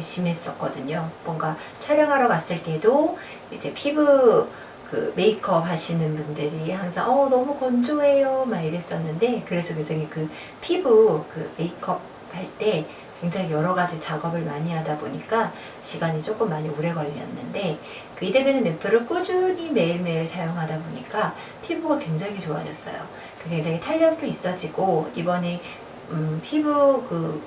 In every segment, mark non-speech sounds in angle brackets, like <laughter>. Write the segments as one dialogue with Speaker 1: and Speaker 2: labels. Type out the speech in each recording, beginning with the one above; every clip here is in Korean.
Speaker 1: 심했었거든요. 뭔가 촬영하러 갔을 때도 이제 피부 그 메이크업 하시는 분들이 항상 어 너무 건조해요 막 이랬었는데 그래서 굉장히 그 피부 그 메이크업 할 때 굉장히 여러 가지 작업을 많이 하다 보니까 시간이 조금 많이 오래 걸렸는데 그 이데베는 앰플을 꾸준히 매일매일 사용하다 보니까 피부가 굉장히 좋아졌어요. 그 굉장히 탄력도 있어지고 이번에 음, 피부 그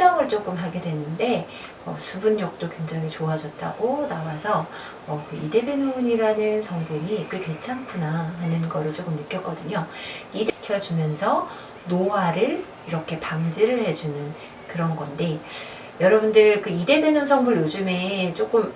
Speaker 1: 측정을 조금 하게 됐는데 어, 수분력도 굉장히 좋아졌다고 나와서 어, 그 이데베논이라는 성분이 꽤 괜찮구나 하는 거를 조금 느꼈거든요. 이데 지켜주면서 노화를 이렇게 방지를 해주는 그런 건데 여러분들 그 이데베논 성분 요즘에 조금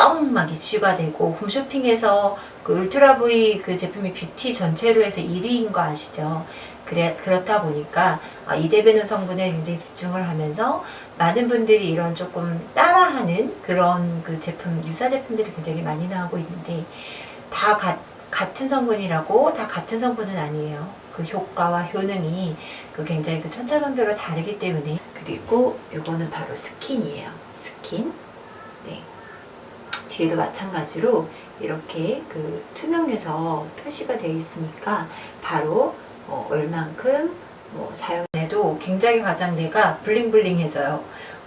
Speaker 1: 뻥막 이슈가 되고 홈쇼핑에서 그 울트라 V 그 제품이 뷰티 전체로 해서 1위인 거 아시죠? 그래, 그렇다 보니까 아, 이데베논 성분에 굉장히 집중을 하면서 많은 분들이 이런 조금 따라하는 그런 그 제품, 유사 제품들이 굉장히 많이 나오고 있는데 다 가, 같은 성분이라고 다 같은 성분은 아니에요. 그 효과와 효능이 그 굉장히 그 천차만별로 다르기 때문에 그리고 이거는 바로 스킨이에요. 스킨. 네. 뒤에도 마찬가지로 이렇게 그 투명해서 표시가 되어 있으니까 바로 어, 얼만큼 뭐 사용해도 굉장히 화장대가 블링블링해져요.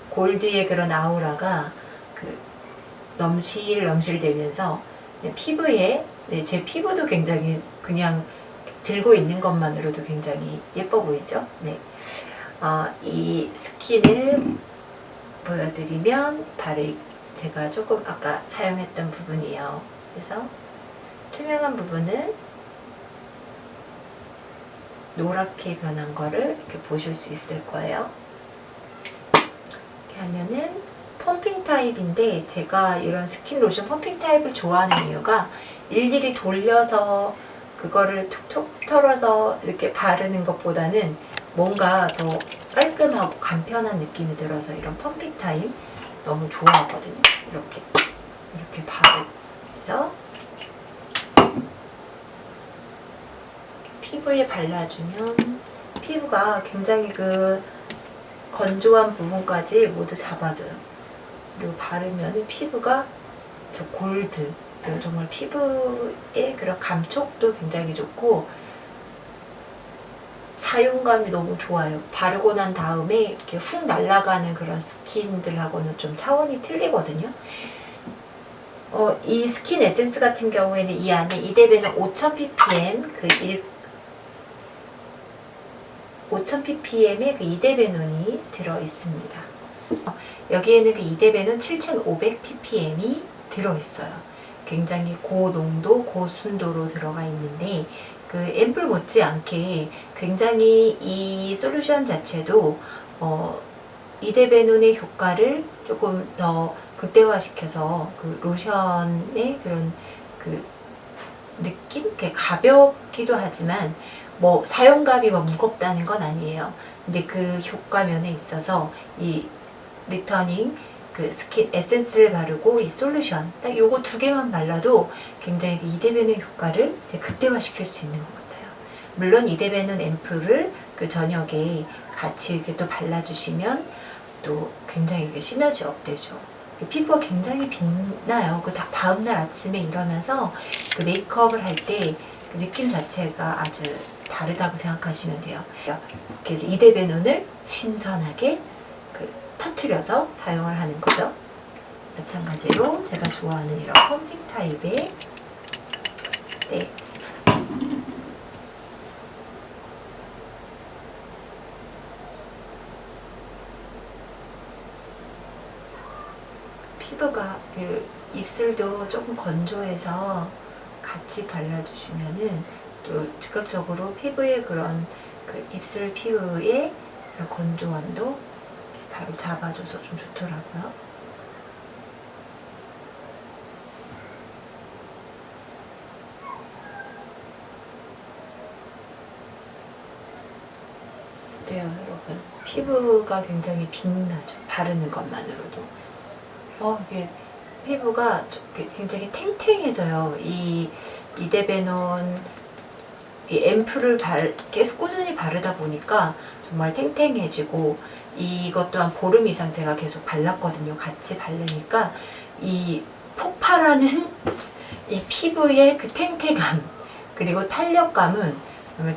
Speaker 1: 골드의 그런 아우라가 그 넘실 넘실 되면서 피부에 네, 제 피부도 굉장히 그냥 들고 있는 것만으로도 굉장히 예뻐 보이죠. 네. 어, 이 스킨을 보여드리면 바로 이- 제가 조금 아까 사용했던 부분이에요. 그래서 투명한 부분은 노랗게 변한 거를 이렇게 보실 수 있을 거예요. 이렇게 하면은 펌핑 타입인데 제가 이런 스킨 로션 펌핑 타입을 좋아하는 이유가 일일이 돌려서 그거를 툭툭 털어서 이렇게 바르는 것보다는 뭔가 더 깔끔하고 간편한 느낌이 들어서 이런 펌핑 타입 너무 좋아하거든요. 이렇게 이렇게 바르면서 피부에 발라주면 피부가 굉장히 그 건조한 부분까지 모두 잡아줘요. 그리고 바르면 피부가 저 골드 정말 피부의 그런 감촉도 굉장히 좋고 사용감이 너무 좋아요. 바르고 난 다음에 이렇게 훅 날아가는 그런 스킨들하고는 좀 차원이 틀리거든요. 어, 이 스킨 에센스 같은 경우에는 이 안에 이데베는 5000ppm 그 1, 5000ppm의 그 이데베논이 들어 있습니다. 어, 여기에는 그 이데베논 7500ppm이 들어 있어요. 굉장히 고농도, 고순도로 들어가 있는데 그 앰플 못지않게 굉장히 이 솔루션 자체도 어, 이데베논의 효과를 조금 더 극대화시켜서 그 로션의 그런 그 느낌? 가볍기도 하지만 뭐 사용감이 뭐 무겁다는 건 아니에요. 근데 그 효과 면에 있어서 이 리터닝 그 스킨 에센스를 바르고 이 솔루션 딱 요거 두 개만 발라도 굉장히 그 이데베논 효과를 극대화시킬 수 있는 것 같아요. 물론 이데베논 앰플을 그 저녁에 같이 이렇게 또 발라주시면 또 굉장히 그 시너지 업되죠. 피부가 굉장히 빛나요. 그 다- 다음날 아침에 일어나서 그 메이크업을 할 때 그 느낌 자체가 아주 다르다고 생각하시면 돼요. 그래서 이데베논을 신선하게 그 터트려서 사용을 하는 거죠. 마찬가지로 제가 좋아하는 이런 펌핑 타입의 네. 피부가 그 입술도 조금 건조해서 같이 발라주시면은 또 즉각적으로 피부의 그런 그 입술 피부의 건조함도 바로 잡아줘서 좀 좋더라고요. 어때요, 여러분? 피부가 굉장히 빛나죠. 바르는 것만으로도. 어, 이게 피부가 굉장히 탱탱해져요. 이 이데베논 이 앰플을 발, 계속 꾸준히 바르다 보니까 정말 탱탱해지고 이것 또한 보름 이상 제가 계속 발랐거든요. 같이 바르니까 이 폭발하는 이 피부의 그 탱탱함 그리고 탄력감은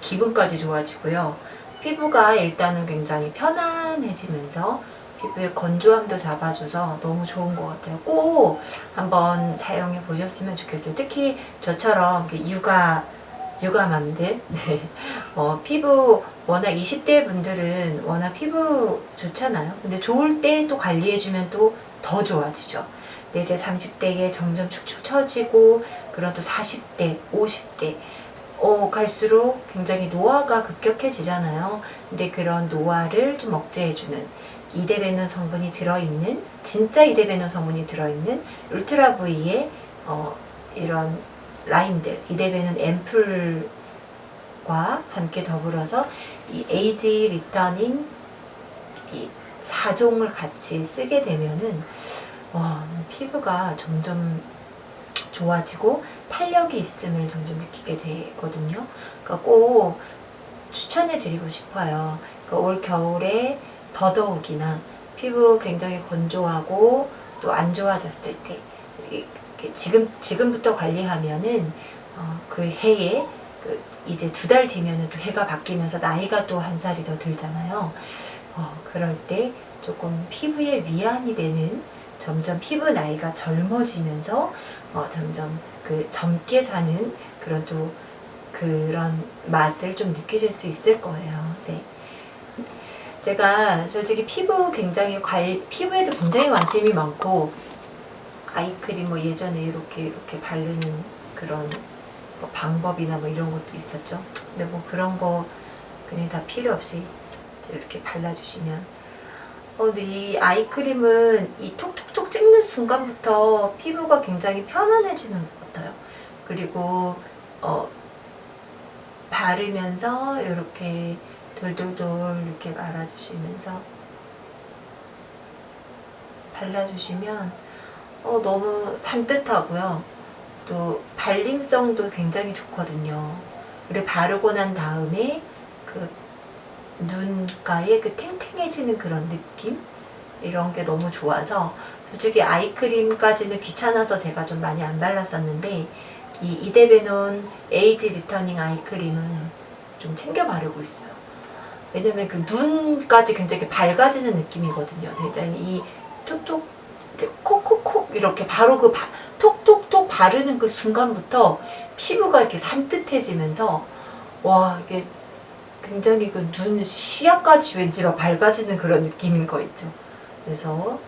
Speaker 1: 기분까지 좋아지고요. 피부가 일단은 굉장히 편안해지면서 피부의 건조함도 잡아줘서 너무 좋은 것 같아요. 꼭 한번 사용해 보셨으면 좋겠어요. 특히 저처럼 육아 육아맘들, <laughs> 네. 어, 피부 워낙 20대 분들은 워낙 피부 좋잖아요. 근데 좋을 때 또 관리해주면 또 더 좋아지죠. 근데 이제 30대에 점점 축축 처지고 그런 또 40대, 50대 어, 갈수록 굉장히 노화가 급격해지잖아요. 근데 그런 노화를 좀 억제해주는 이데베논 성분이 들어있는 진짜 이데베논 성분이 들어있는 울트라 V의 어, 이런 라인들 이데베논 앰플과 함께 더불어서 이 에이지 리터닝 이 4종을 같이 쓰게 되면은 와 피부가 점점 좋아지고 탄력이 있음을 점점 느끼게 되거든요. 그러니까 꼭 추천해 드리고 싶어요. 그러니까 올 겨울에 더더욱이나 피부 굉장히 건조하고 또 안 좋아졌을 때 지금 지금부터 관리하면은 어, 그 해에 그 이제 두 달 뒤면은 또 해가 바뀌면서 나이가 또 한 살이 더 들잖아요. 어, 그럴 때 조금 피부에 위안이 되는 점점 피부 나이가 젊어지면서 어, 점점 그 젊게 사는 그런 또 그런 맛을 좀 느끼실 수 있을 거예요. 네. 제가 솔직히 피부 굉장히 관 피부에도 굉장히 관심이 많고 아이크림 뭐 예전에 이렇게 이렇게 바르는 그런 뭐 방법이나 뭐 이런 것도 있었죠. 근데 뭐 그런 거 그냥 다 필요 없이 이렇게 발라주시면 어, 근데 이 아이크림은 이 톡톡톡 찍는 순간부터 피부가 굉장히 편안해지는 것 같아요. 그리고 어, 바르면서 이렇게 돌돌돌 이렇게 말아주시면서 발라주시면 어, 너무 산뜻하고요. 또 발림성도 굉장히 좋거든요. 그리고 바르고 난 다음에 그 눈가에 그 탱탱해지는 그런 느낌? 이런 게 너무 좋아서 솔직히 아이크림까지는 귀찮아서 제가 좀 많이 안 발랐었는데 이 이데베논 에이지 리터닝 아이크림은 좀 챙겨 바르고 있어요. 왜냐면 그 눈까지 굉장히 밝아지는 느낌이거든요. 굉장히 이 톡톡 콕콕콕 이렇게 바로 그 바, 톡톡톡 바르는 그 순간부터 피부가 이렇게 산뜻해지면서 와 이게 굉장히 그 눈 시야까지 왠지 막 밝아지는 그런 느낌인 거 있죠. 그래서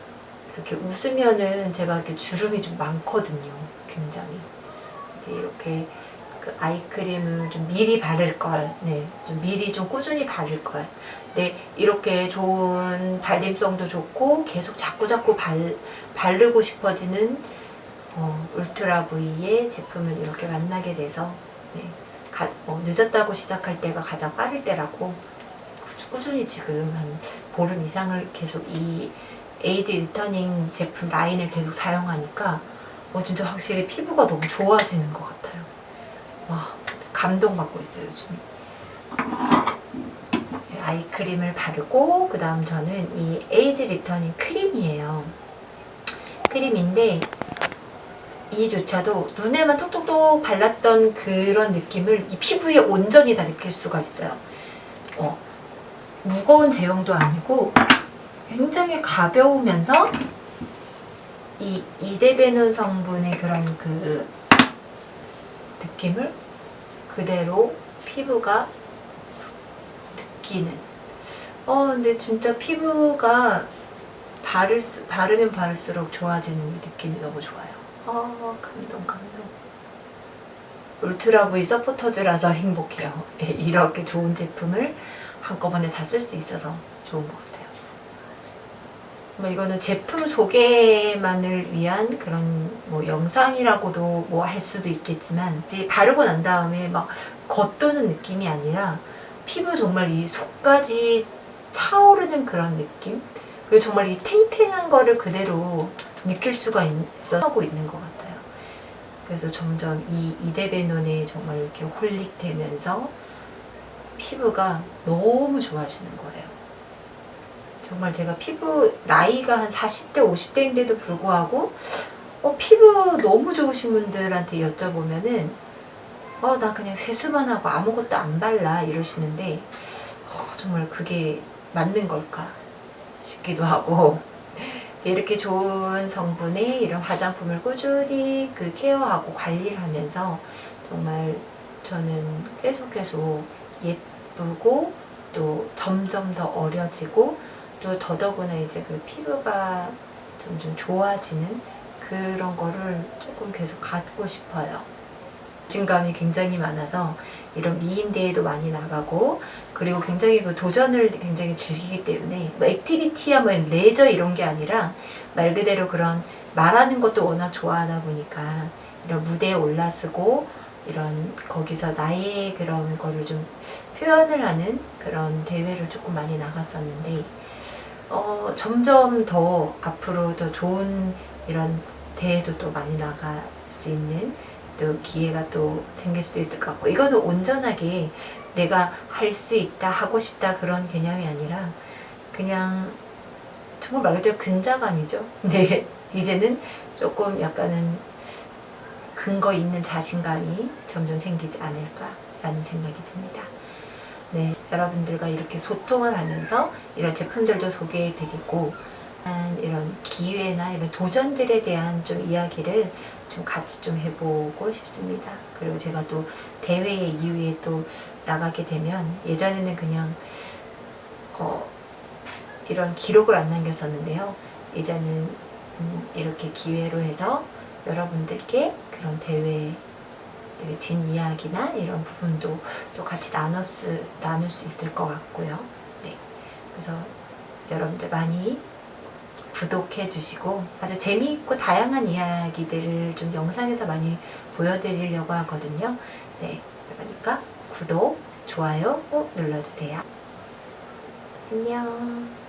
Speaker 1: 이렇게 웃으면은 제가 이렇게 주름이 좀 많거든요. 굉장히. 이렇게 그 아이크림을 좀 미리 바를 걸, 네, 좀 미리 좀 꾸준히 바를 걸. 네, 이렇게 좋은 발림성도 좋고 계속 자꾸 자꾸 발 바르고 싶어지는 어, 울트라 V의 제품을 이렇게 만나게 돼서 네, 가, 뭐 늦었다고 시작할 때가 가장 빠를 때라고 꾸- 꾸준히 지금 한 보름 이상을 계속 이 에이지 리터닝 제품 라인을 계속 사용하니까 어, 진짜 확실히 피부가 너무 좋아지는 것 같아요. 와 감동받고 있어요 요즘. 아이크림을 바르고 그 다음 저는 이 에이지 리터닝 크림이에요. 크림인데 이조차도 눈에만 톡톡톡 발랐던 그런 느낌을 이 피부에 온전히 다 느낄 수가 있어요. 어, 무거운 제형도 아니고 굉장히 가벼우면서 이 이데베논 성분의 그런 그 느낌을 그대로 피부가 느끼는. 어, 근데 진짜 피부가 바를 수, 바르면 바를수록 좋아지는 이 느낌이 너무 좋아요. 아, 감동, 감동. 울트라 V 서포터즈라서 행복해요. 예, 이렇게 좋은 제품을 한꺼번에 다 쓸 수 있어서 좋은 것 같아요. 뭐 이거는 제품 소개만을 위한 그런 뭐 영상이라고도 뭐 할 수도 있겠지만 이제 바르고 난 다음에 막 겉도는 느낌이 아니라 피부 정말 이 속까지 차오르는 그런 느낌 그리고 정말 이 탱탱한 거를 그대로 느낄 수가 있어 하고 있는 것 같아요. 그래서 점점 이 이데베논에 정말 이렇게 홀릭되면서 피부가 너무 좋아지는 거예요. 정말 제가 피부 나이가 한 40대, 50대인데도 불구하고 어, 피부 너무 좋으신 분들한테 여쭤보면은 어, 나 그냥 세수만 하고 아무것도 안 발라 이러시는데 어, 정말 그게 맞는 걸까 싶기도 하고. 이렇게 좋은 성분의 이런 화장품을 꾸준히 그 케어하고 관리를 하면서 정말 저는 계속 계속 예쁘고 또 점점 더 어려지고 또 더더구나 이제 그 피부가 점점 좋아지는 그런 거를 조금 계속 갖고 싶어요. 자신감이 굉장히 많아서 이런 미인 대회도 많이 나가고 그리고 굉장히 그 도전을 굉장히 즐기기 때문에 뭐 액티비티야 뭐 레저 이런 게 아니라 말 그대로 그런 말하는 것도 워낙 좋아하다 보니까 이런 무대에 올라서고 이런 거기서 나의 그런 거를 좀 표현을 하는 그런 대회를 조금 많이 나갔었는데 어, 점점 더 앞으로 더 좋은 이런 대회도 또 많이 나갈 수 있는 또 기회가 또 생길 수 있을 것 같고 이거는 온전하게 내가 할 수 있다 하고 싶다 그런 개념이 아니라 그냥 정말 말 그대로 근자감이죠. <laughs> 네 이제는 조금 약간은 근거 있는 자신감이 점점 생기지 않을까라는 생각이 듭니다. 네, 여러분들과 이렇게 소통을 하면서 이런 제품들도 소개해드리고 한 이런 기회나 이런 도전들에 대한 좀 이야기를 좀 같이 좀 해보고 싶습니다. 그리고 제가 또 대회 이후에 또 나가게 되면 예전에는 그냥 어, 이런 기록을 안 남겼었는데요. 이제는 음, 이렇게 기회로 해서 여러분들께 그런 대회 되게 뒷이야기나 이런 부분도 또 같이 나눴 수, 나눌 수 있을 것 같고요. 네. 그래서 여러분들 많이 구독해 주시고 아주 재미있고 다양한 이야기들을 좀 영상에서 많이 보여드리려고 하거든요. 네. 그러니까 구독, 좋아요 꼭 눌러주세요. 안녕.